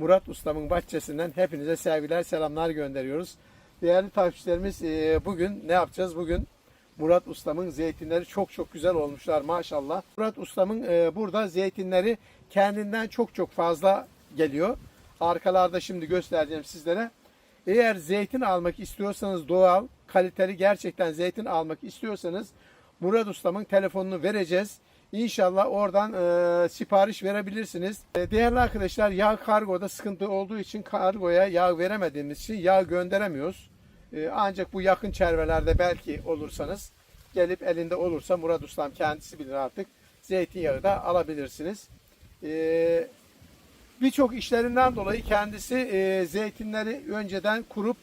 Murat Ustam'ın bahçesinden hepinize sevgiler, selamlar gönderiyoruz. Değerli takipçilerimiz e, bugün ne yapacağız? Bugün Murat Ustam'ın zeytinleri çok çok güzel olmuşlar maşallah. Murat Ustam'ın e, burada zeytinleri kendinden çok çok fazla geliyor. Arkalarda şimdi göstereceğim sizlere. Eğer zeytin almak istiyorsanız doğal, kaliteli gerçekten zeytin almak istiyorsanız Murat Ustam'ın telefonunu vereceğiz. İnşallah oradan e, sipariş verebilirsiniz. E, değerli arkadaşlar yağ kargoda sıkıntı olduğu için kargoya yağ veremediğimiz için yağ gönderemiyoruz. E, ancak bu yakın çervelerde belki olursanız gelip elinde olursa Murat Ustam kendisi bilir artık zeytinyağı da alabilirsiniz. E, Birçok işlerinden dolayı kendisi e, zeytinleri önceden kurup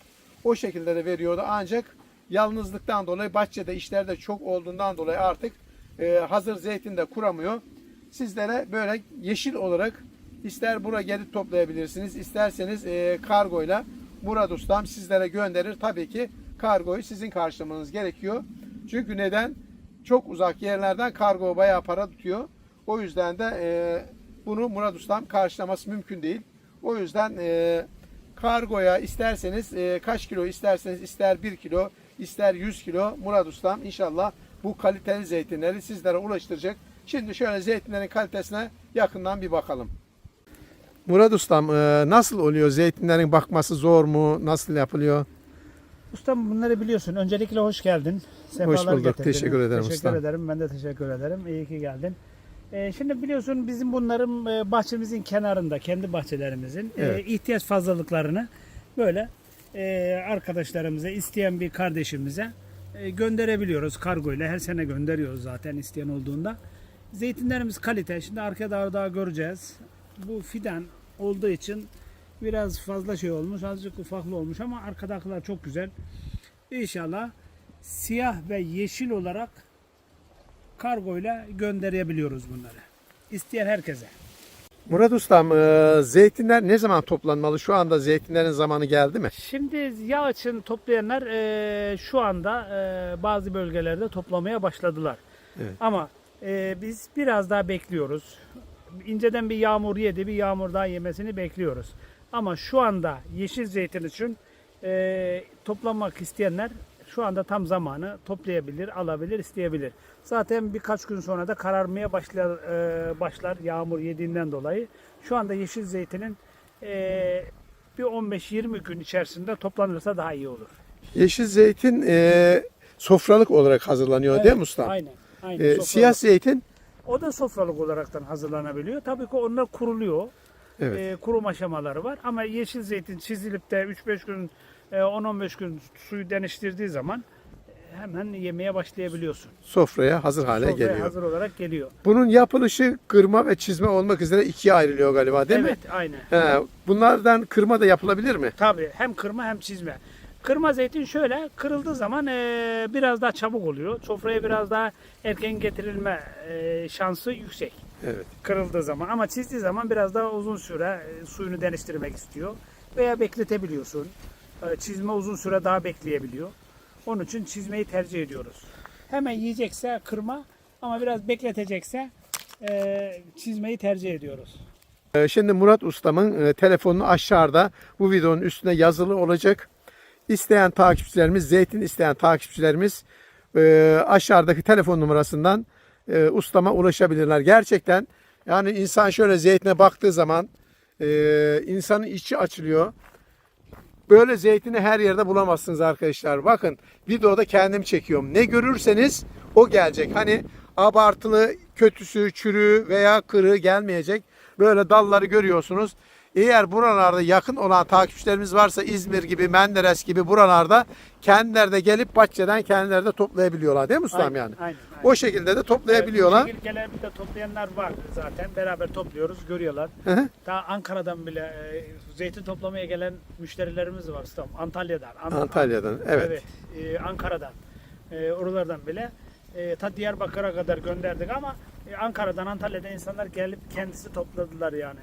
o şekilde de veriyordu. Ancak yalnızlıktan dolayı bahçede işler de çok olduğundan dolayı artık e, hazır zeytin de kuramıyor. Sizlere böyle yeşil olarak ister buraya gelip toplayabilirsiniz. isterseniz e, kargoyla Murat Ustam sizlere gönderir. Tabii ki kargoyu sizin karşılamanız gerekiyor. Çünkü neden? Çok uzak yerlerden kargo bayağı para tutuyor. O yüzden de e, bunu Murat Ustam karşılaması mümkün değil. O yüzden e, kargoya isterseniz e, kaç kilo isterseniz ister 1 kilo ister 100 kilo Murat Ustam inşallah bu kaliteli zeytinleri sizlere ulaştıracak. Şimdi şöyle zeytinlerin kalitesine yakından bir bakalım. Murat Ustam e, nasıl oluyor? Zeytinlerin bakması zor mu? Nasıl yapılıyor? Ustam bunları biliyorsun. Öncelikle hoş geldin. Sefalar bulduk. getirdin. Teşekkür ederim Teşekkür ustam. ederim. Ben de teşekkür ederim. İyi ki geldin. Ee, şimdi biliyorsun bizim bunların e, bahçemizin kenarında, kendi bahçelerimizin e, Evet. ihtiyaç fazlalıklarını böyle e, arkadaşlarımıza, isteyen bir kardeşimize e, gönderebiliyoruz kargoyla. Her sene gönderiyoruz zaten isteyen olduğunda. Zeytinlerimiz kalite. Şimdi arkada daha, daha göreceğiz. Bu fidan olduğu için biraz fazla şey olmuş. Azıcık ufaklı olmuş ama arkadakiler çok güzel. İnşallah siyah ve yeşil olarak kargoyla gönderebiliyoruz bunları. İsteyen herkese. Murat Ustam e, zeytinler ne zaman toplanmalı? Şu anda zeytinlerin zamanı geldi mi? Şimdi yağ için toplayanlar eee, şu anda eee, bazı bölgelerde toplamaya başladılar. Evet. Ama biz biraz daha bekliyoruz. İnceden bir yağmur yedi, bir yağmur daha yemesini bekliyoruz. Ama şu anda yeşil zeytin için eee toplamak isteyenler şu anda tam zamanı toplayabilir, alabilir, isteyebilir. Zaten birkaç gün sonra da kararmaya başlar eee, başlar yağmur yediğinden dolayı. Şu anda yeşil zeytinin eee, bir 15-20 gün içerisinde toplanırsa daha iyi olur. Yeşil zeytin e, sofralık olarak hazırlanıyor değil mi ustam? Aynen. aynen. E, Sofralık. siyah zeytin O da sofralık olaraktan hazırlanabiliyor. Tabii ki onlar kuruluyor. Evet. Ee, kurum aşamaları var. Ama yeşil zeytin çizilip de 3-5 gün, e, 10-15 gün suyu deniştirdiği zaman e, hemen yemeye başlayabiliyorsun. sofraya hazır hale Sofraya geliyor. hazır olarak geliyor. Bunun yapılışı kırma ve çizme olmak üzere ikiye ayrılıyor galiba değil evet, mi? aynen. He, bunlardan kırma da yapılabilir mi? Tabii hem kırma hem çizme. Kırma zeytin şöyle kırıldığı zaman e, biraz daha çabuk oluyor. Sofraya biraz daha erken getirilme e, şansı yüksek. Evet. kırıldığı zaman ama çizdiği zaman biraz daha uzun süre e, suyunu deniştirmek istiyor veya bekletebiliyorsun. E, Çizme uzun süre daha bekleyebiliyor. Onun için çizmeyi tercih ediyoruz. Hemen yiyecekse kırma ama biraz bekletecekse e, çizmeyi tercih ediyoruz. Şimdi Murat Ustam'ın e, telefonu aşağıda bu videonun üstüne yazılı olacak. İsteyen takipçilerimiz, zeytin isteyen takipçilerimiz aşağıdaki telefon numarasından e, ustama ulaşabilirler. Gerçekten yani insan şöyle zeytine baktığı zaman e, insanın içi açılıyor. Böyle zeytini her yerde bulamazsınız arkadaşlar. Bakın videoda kendim çekiyorum. Ne görürseniz o gelecek. Hani abartılı, kötüsü, çürüğü veya kırığı gelmeyecek. Böyle dalları görüyorsunuz. Eğer buralarda yakın olan takipçilerimiz varsa İzmir gibi, Menderes gibi buralarda kendileri de gelip bahçeden kendileri de toplayabiliyorlar değil mi ustam Aynen, yani? aynen, O şekilde de toplayabiliyorlar. Bir de toplayanlar var zaten. Beraber topluyoruz, görüyorlar. Hı hı. Daha Ankara'dan bile e, zeytin toplamaya gelen müşterilerimiz var ustam. Antalya'dan. Ant- Antalya'dan evet. Evet, e, Ankara'dan, e, oralardan bile e, ta Diyarbakır'a kadar gönderdik ama e, Ankara'dan, Antalya'dan insanlar gelip kendisi topladılar yani.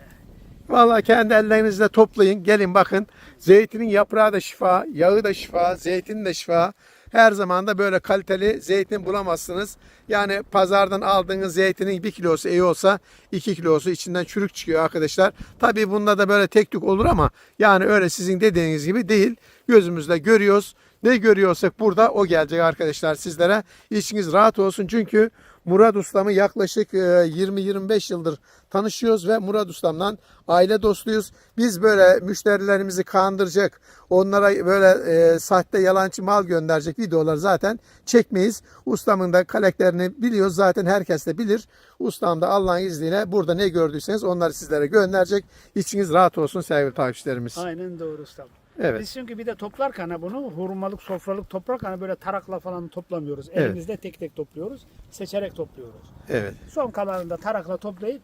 Vallahi kendi ellerinizle toplayın. Gelin bakın. Zeytinin yaprağı da şifa, yağı da şifa, zeytin de şifa. Her zaman da böyle kaliteli zeytin bulamazsınız. Yani pazardan aldığınız zeytinin bir kilosu iyi olsa iki kilosu içinden çürük çıkıyor arkadaşlar. Tabii bunda da böyle tek tük olur ama yani öyle sizin dediğiniz gibi değil. Gözümüzle görüyoruz. Ne görüyorsak burada o gelecek arkadaşlar sizlere. İçiniz rahat olsun çünkü Murat Ustam'ı yaklaşık e, 20-25 yıldır tanışıyoruz ve Murat Ustam'dan aile dostuyuz. Biz böyle müşterilerimizi kandıracak, onlara böyle e, sahte yalancı mal gönderecek videolar zaten çekmeyiz. Ustamın da karakterini biliyoruz zaten herkes de bilir. Ustam da Allah'ın izniyle burada ne gördüyseniz onları sizlere gönderecek. İçiniz rahat olsun sevgili takipçilerimiz. Aynen doğru ustam. Evet. Biz çünkü bir de toplarken ha bunu hurmalık sofralık toplarken ha böyle tarakla falan toplamıyoruz. Evet. Elimizde tek tek topluyoruz. Seçerek topluyoruz. Evet. Son kalanında tarakla toplayıp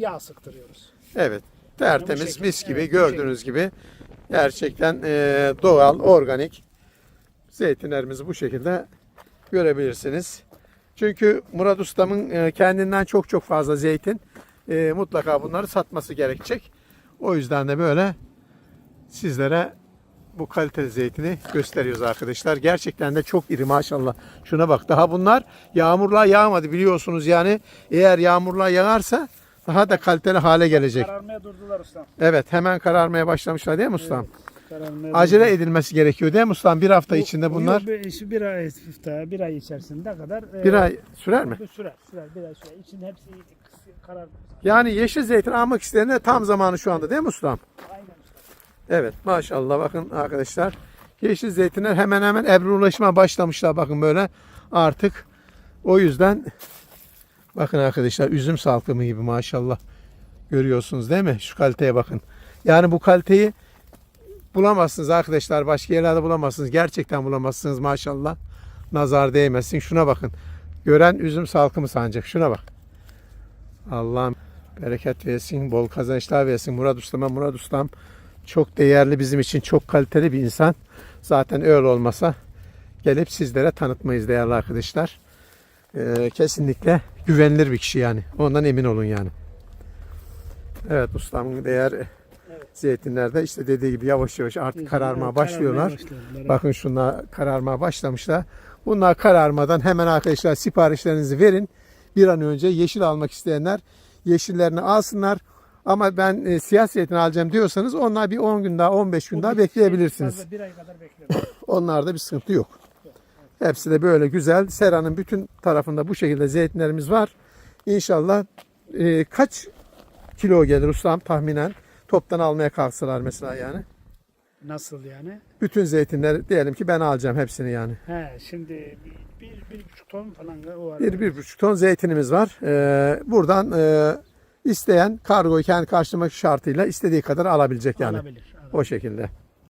yağ sıktırıyoruz. Evet. Tertemiz şekilde, mis gibi evet, gördüğünüz gibi gerçekten e, doğal, organik zeytinlerimizi bu şekilde görebilirsiniz. Çünkü Murat Ustam'ın e, kendinden çok çok fazla zeytin e, mutlaka bunları satması gerekecek. O yüzden de böyle sizlere bu kaliteli zeytini gösteriyoruz arkadaşlar. Gerçekten de çok iri maşallah. Şuna bak daha bunlar yağmurlar yağmadı biliyorsunuz yani. Eğer yağmurlar yağarsa daha da kaliteli hale gelecek. Kararmaya durdular ustam. Evet hemen kararmaya başlamışlar değil mi ustam? Kararmaya Acele durdular. edilmesi gerekiyor değil mi ustam? Bir hafta Bu- içinde bu bunlar yıl Bir, ay, hafta, bir ay içerisinde kadar. e, bir ay sürer mi? Sürer, sürer, bir ay sürer. İçin hepsi karar. Yani yeşil zeytin almak isteyenler tam zamanı şu anda değil mi ustam? Aynen ustam. Evet maşallah bakın arkadaşlar. Yeşil zeytinler hemen hemen ebrulaşma başlamışlar bakın böyle artık. O yüzden bakın arkadaşlar üzüm salkımı gibi maşallah. Görüyorsunuz değil mi? Şu kaliteye bakın. Yani bu kaliteyi bulamazsınız arkadaşlar. Başka yerlerde bulamazsınız. Gerçekten bulamazsınız maşallah. Nazar değmesin. Şuna bakın. Gören üzüm salkımı sancak. Şuna bak. Allah'ım bereket versin. Bol kazançlar versin. Murat Usta'ma Murat Ustam çok değerli bizim için çok kaliteli bir insan. Zaten öyle olmasa gelip sizlere tanıtmayız değerli arkadaşlar. Ee, kesinlikle güvenilir bir kişi yani. Ondan emin olun yani. Evet ustamın değer zeytinlerde işte dediği gibi yavaş yavaş artık kararmaya başlıyorlar. Bakın şunlar kararmaya başlamışlar. Bunlar kararmadan hemen arkadaşlar siparişlerinizi verin. Bir an önce yeşil almak isteyenler yeşillerini alsınlar. Ama ben e, siyah zeytin alacağım diyorsanız onlar bir 10 gün daha 15 gün daha bekleyebilirsiniz. fazla Bir ay kadar beklerim. Onlarda bir sıkıntı yok. Hepsi de böyle güzel. Sera'nın bütün tarafında bu şekilde zeytinlerimiz var. İnşallah e, kaç kilo gelir ustam tahminen? Toptan almaya kalksalar mesela yani. Nasıl yani? Bütün zeytinleri diyelim ki ben alacağım hepsini yani. He şimdi bir, bir, bir buçuk ton falan o var. Bir, bir buçuk ton zeytinimiz var. Ee, buradan e, isteyen kargoyu kendi karşılamak şartıyla istediği kadar alabilecek yani. Alabilir. alabilir. O şekilde.